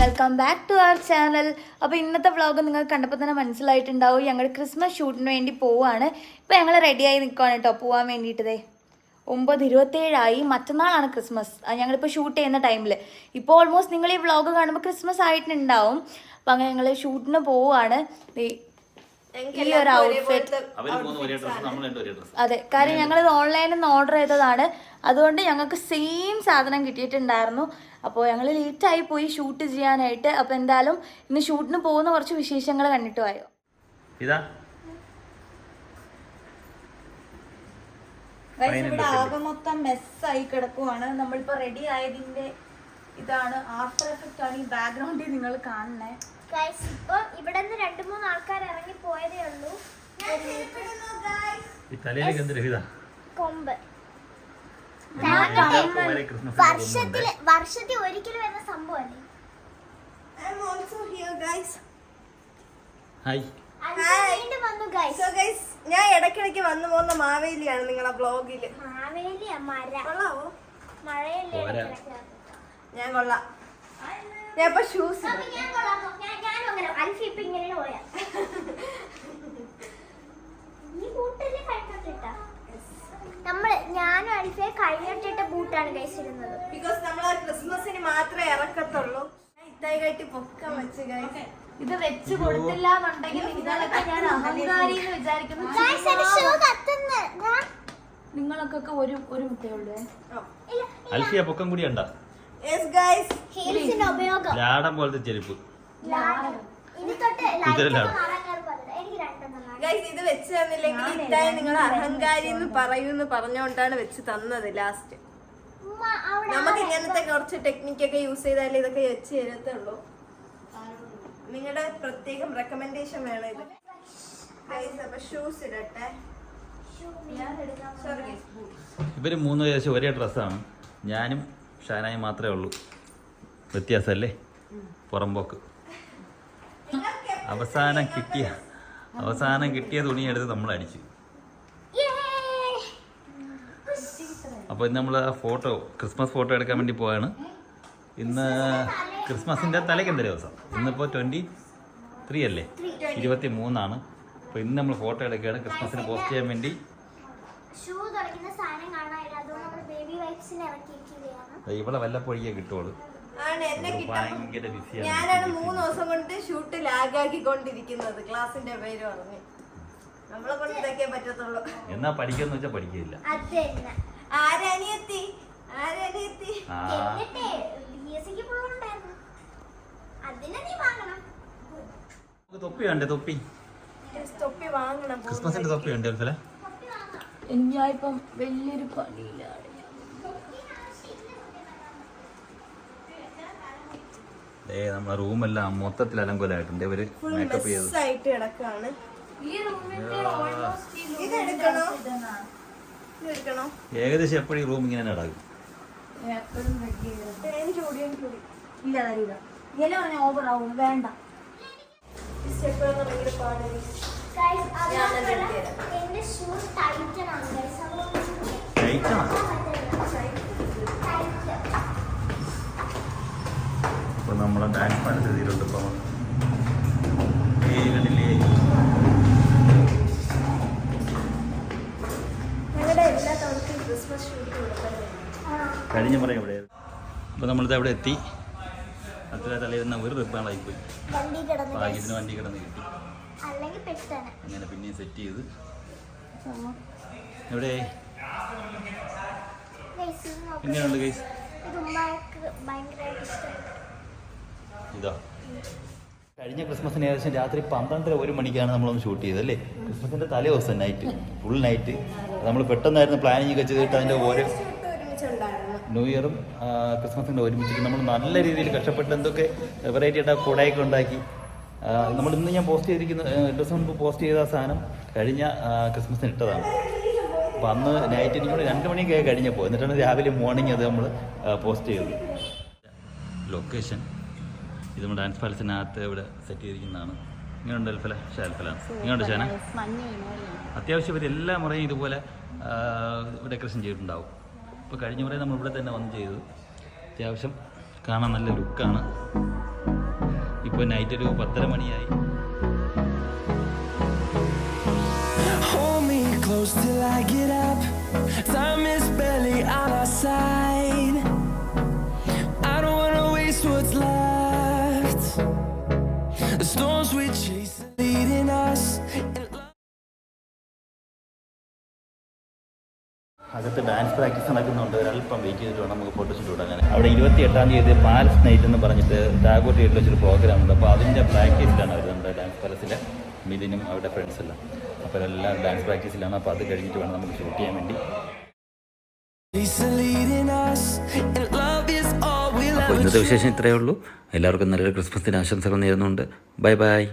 Welcome back to our channel അപ്പോൾ ഇന്നത്തെ vlog നിങ്ങൾ കണ്ടപ്പോൾ തന്നെ മനസ്സിലായിട്ടുണ്ടാവും ഞങ്ങൾ ക്രിസ്മസ് ഷൂട്ടിന് വേണ്ടി പോവുകയാണ് ഇപ്പോൾ ഞങ്ങൾ റെഡിയായി നിൽക്കുകയാണ് കേട്ടോ പോകാൻ വേണ്ടിയിട്ടതേ ഒമ്പത് ഇരുപത്തേഴായി മറ്റന്നാളാണ് ക്രിസ്മസ് ഞങ്ങളിപ്പോൾ ഷൂട്ട് ചെയ്യുന്ന ടൈമിൽ ഇപ്പോൾ ഓൾമോസ്റ്റ് നിങ്ങൾ ഈ വ്ളോഗ് കാണുമ്പോൾ ക്രിസ്മസ് ആയിട്ടുണ്ടാവും. അപ്പോൾ അങ്ങനെ ഞങ്ങൾ ഷൂട്ടിന് പോവുകയാണ് ഈ ഒരു ഔട്ട്ഫിറ്റ് അതെ. കാര്യം ഞങ്ങൾ ഇത് ഓൺലൈനിൽ നിന്ന് ഓർഡർ ചെയ്തതാണ്. അതുകൊണ്ട് ഞങ്ങൾക്ക് സെയിം സാധനം കിട്ടിയിട്ടുണ്ടായിരുന്നു. അപ്പോൾ ഞങ്ങൾ ലേറ്റായി പോയി ഷൂട്ട് ചെയ്യാനായിട്ട്. അപ്പോൾ എന്തായാലും ഇന്ന് ഷൂട്ടിന് പോകുന്ന കുറച്ച് വിശേഷങ്ങൾ കണ്ടിട്ട് പോയോ ഇതാ. ഇവിടെ ആകെ മൊത്തം മെസ്സായി കിടക്കുവാണ്. നമ്മളിപ്പോ റെഡി ആയതിന്റെ ഇതാണ് ആഫ്റ്റർ എഫക്റ്റ് ആണ് ഈ ബാക്ക്ഗ്രൗണ്ടിൽ നിങ്ങൾ കാണണേ ഗൈസ് ഇപ്പൊ ഇവിടെ നിന്ന് രണ്ടു മൂന്ന് ആൾക്കാർ ഇറങ്ങി പോയതേ ഉള്ളൂ. ഈ തലയിലേക്ക് എന്ത് രഹിത കൊമ്പ്. വർഷത്തിൽ വർഷത്തിൽ ഒരിക്കലും വരുന്ന സംഭവമല്ലേ. ഹായ് ഞാൻ ഇടയ്ക്കിടയ്ക്ക് വന്നു പോകുന്ന മാവേലിയാണ് നിങ്ങളെ ബ്ലോഗിൽ മാവേലിയ മര. കൊള്ളാവോ? മഴയല്ലേ. ഞാൻ കൊള്ളാം. ഞാൻ ഇപ്പൊ ഷൂസ് ഞാനും നമ്മൾ അൽഫിയെ കഴിഞ്ഞിട്ടിട്ട ബൂട്ടാണ് ബിക്കോസ് നമ്മൾ ക്രിസ്മസിന് മാത്രമേ ഇറക്കത്തുള്ളൂ. ഇത്തായി വെച്ച്. ഇത് വെച്ച് കൊടുത്തില്ല എന്നുണ്ടെങ്കിൽ നിങ്ങളൊക്കെ ഞാൻ അഹങ്കാരി എന്ന് വിചാരിക്കുന്നു. ഗൈസ് എന്റെ ഷൂ കത്തുന്നു. ദാ. നിങ്ങളൊക്കെ ഒരു ഒരു മുട്ടയേ ഉള്ളൂ. ഇല്ല അൽഫിയ പൊക്കം കൂടി ഉണ്ടാ. ഹീൽസിന്റെ ഉപയോഗം. ലാടം പോലത്തെ ചെരുപ്പ്. ഇനി തൊട്ട് കുതിരലാടം. ലൈറ്റ് നാലാം കയറി പറഞ്ഞത് എനിക്ക് രണ്ടെണ്ണം വേണം. ഇത് വെച്ച് തന്നില്ലെങ്കിൽ ഇത്തായി നിങ്ങൾ അഹങ്കാരി എന്ന് പറയൂന്ന് പറഞ്ഞുകൊണ്ടാണ് വെച്ച് തന്നത് ലാസ്റ്റ് ഉമ്മ അവിടെ നമുക്ക് ഇങ്ങനത്തെ കുറച്ച് ടെക്നിക്കൊക്കെ യൂസ് ചെയ്താലേ ഇതൊക്കെ വെച്ച് തരത്തുള്ളൂ. നിങ്ങളുടെ പ്രത്യേകം റെക്കമെൻഡേഷൻ വേണം ഇത്. അപ്പൊ ഷൂസ് ഇടട്ടെ. ഇവർ മൂന്ന് ഏകദേശം ഒരേ ഡ്രസ്സാണ് ഞാനും ഷാനായി മാത്രമേ ഉള്ളൂ. വ്യത്യാസമല്ലേ? പുറമ്പോക്ക്. അവസാനം കിട്ടിയ അവസാനം കിട്ടിയ തുണി എടുത്ത് നമ്മൾ അടിച്ചു! അപ്പോൾ ഇന്ന് നമ്മൾ ഫോട്ടോ ക്രിസ്മസ് ഫോട്ടോ എടുക്കാൻ വേണ്ടി പോവാണ്. ഇന്ന് ക്രിസ്മസിന്റെ തലേക്കെന്ത ദിവസം? ഇന്നിപ്പോൾ ട്വന്റി ത്രീ അല്ലേ? ഇരുപത്തി മൂന്നാണ് അപ്പോൾ ഇന്ന് നമ്മൾ ഫോട്ടോ എടുക്കുകയാണ്. ക്രിസ്മസിന് പോസ്റ്റ് ചെയ്യാൻ വേണ്ടി. ഷൂ തുടയ്ക്കുന്ന സാധനം കാണാനില്ല അതുകൊണ്ട് നമ്മൾ ബേബി വൈപ്സിനെ ദേ ഇവിടെ വല്ലപ്പോഴേ കിട്ടുള്ളൂ ഭയങ്കര ബിസിയാണ് ഞാനാണ് മൂന്ന് ദിവസം കൊണ്ട് ഷൂട്ട് ലാഗാക്കിക്കൊണ്ടിരിക്കുന്നത് ക്ലാസിന്റെ പേര് പറഞ്ഞു. നമ്മളെ കൊണ്ട് ഇതൊക്കെ പറ്റത്തുള്ളൂ. എന്നാ പഠിക്കാന്ന് വെച്ചാ പഠിക്കില്ല ആരനിയെത്തി ആരനിയെത്തി തൊപ്പി വേണ്ടേ തൊപ്പി? തൊപ്പി വാങ്ങണം ക്രിസ്മസിന്റെ തൊപ്പി ഞാനിപ്പം വലിയൊരു പണിയിലാണ്. ഏ നമ്മളെ റൂമെല്ലാം മൊത്തത്തിൽ അലങ്കോലായിട്ടുണ്ട്. ഇവർ മേക്കപ്പ് ചെയ്ത്. ഏകദേശം കിടക്കാണ്. ഈ ഇങ്ങനെ ഇത് എടുക്കണോ? ഇത് നമ്മളെ ഡാൻസ് എഴുതിയിട്ടുണ്ട് ഇപ്പോൾ ഏ കണ്ടില്ലേ. കഴിഞ്ഞ പറയാം ഇവിടെ അപ്പോൾ നമ്മളിത് അവിടെ എത്തി? അത്ര തലയിരുന്ന ഒരു guys. ഭാഗ്യത്തിന് വണ്ടി കിടന്ന് കിട്ടി. അങ്ങനെ പിന്നെയും സെറ്റ് ചെയ്ത്. എവിടെ. എങ്ങനെയുണ്ട് ഗൈസ് ഭയങ്കരമായിട്ട് ഇഷ്ടമായി ഇതാ. കഴിഞ്ഞ ക്രിസ്മസിന് ഏകദേശം രാത്രി പന്ത്രണ്ടര ഒരു മണിക്കാണ് നമ്മളൊന്ന് ഷൂട്ട് ചെയ്തത് അല്ലേ? ക്രിസ്മസിന്റെ തലേ ദിവസം നൈറ്റ് ഫുൾ നൈറ്റ് നമ്മൾ പെട്ടെന്നായിരുന്നു പ്ലാനിങ് ഒക്കെ ചെയ്തിട്ട് അതിന്റെ ഓരോ ന്യൂ ഇയറും ക്രിസ്മസിന്റെ ക്രിസ്മസും ഒരുമിച്ചിട്ട് നമ്മൾ നല്ല രീതിയിൽ കഷ്ടപ്പെട്ട് എന്തൊക്കെ വെറൈറ്റി ആയിട്ട് കുടയൊക്കെ ഉണ്ടാക്കി. നമ്മൾ ഇന്ന് ഞാൻ പോസ്റ്റ് ചെയ്തിരിക്കുന്ന ദിവസം മുമ്പ് പോസ്റ്റ് ചെയ്ത ആ സാധനം കഴിഞ്ഞ ക്രിസ്മസിന് ഇട്ടതാണ്. അപ്പം അന്ന് നൈറ്റ് എനിക്കൂടെ രണ്ട് മണിയൊക്കെ കഴിഞ്ഞപ്പോൾ എന്നിട്ടാണ് രാവിലെ മോർണിംഗ് അത് നമ്മൾ പോസ്റ്റ് ചെയ്തത്. ലൊക്കേഷൻ ഇത് നമ്മൾ ഡാൻസ് പാലസിനകത്ത് ഇവിടെ സെറ്റ് ചെയ്തിരിക്കുന്നതാണ്. ഇങ്ങനെയുണ്ട് അൽഫല ഷാൽഫലാണ് ഇങ്ങനെയുണ്ട് ഷാന? അത്യാവശ്യം ഇവർ എല്ലാ മുറയും ഇതുപോലെ ഡെക്കറേഷൻ ചെയ്തിട്ടുണ്ടാവും. ഇപ്പോൾ കഴിഞ്ഞ മുറയും നമ്മൾ ഇവിടെ തന്നെ വന്ന് ചെയ്തു. അത്യാവശ്യം കാണാൻ നല്ല ലുക്കാണ്. ഇപ്പോൾ നൈറ്റ് ഒരു പത്തര മണിയായി. Close till I get up. Time is barely on our side. I don't wanna waste what's left. Storms we chase are leading us. അകത്ത് ഡാൻസ് പ്രാക്ടീസ് നടക്കുന്നുണ്ട്. ഒരല്പം വെയിറ്റ് ചെയ്തിട്ട് വേണം നമുക്ക് ഫോട്ടോഷൂട്ട് അങ്ങനെ അവിടെ ഇരുപത്തി എട്ടാം തീയതി പാലസ് നൈറ്റ് എന്ന് പറഞ്ഞിട്ട് ടാഗോർ തിയേറ്ററിൽ വെച്ചൊരു പ്രോഗ്രാം ഉണ്ട്. അപ്പോൾ അതിന്റെ പ്രാക്ടീസിലാണ് അവർ നമ്മുടെ ഡാൻസ് പാലസിലെ മിലിനും അവരുടെ ഫ്രണ്ട്സ് എല്ലാം. അപ്പോൾ എല്ലാം ഡാൻസ് പ്രാക്ടീസിലാണ് അപ്പോൾ അത് കഴിഞ്ഞിട്ട് വേണം നമുക്ക് ഷൂട്ട് ചെയ്യാൻ വേണ്ടി. ഇന്നത്തെ വിശേഷം ഇത്രയേ ഉള്ളൂ. എല്ലാവർക്കും നല്ലൊരു ക്രിസ്മസിന് ആശംസകൾ നേരുന്നുണ്ട്. Bye bye.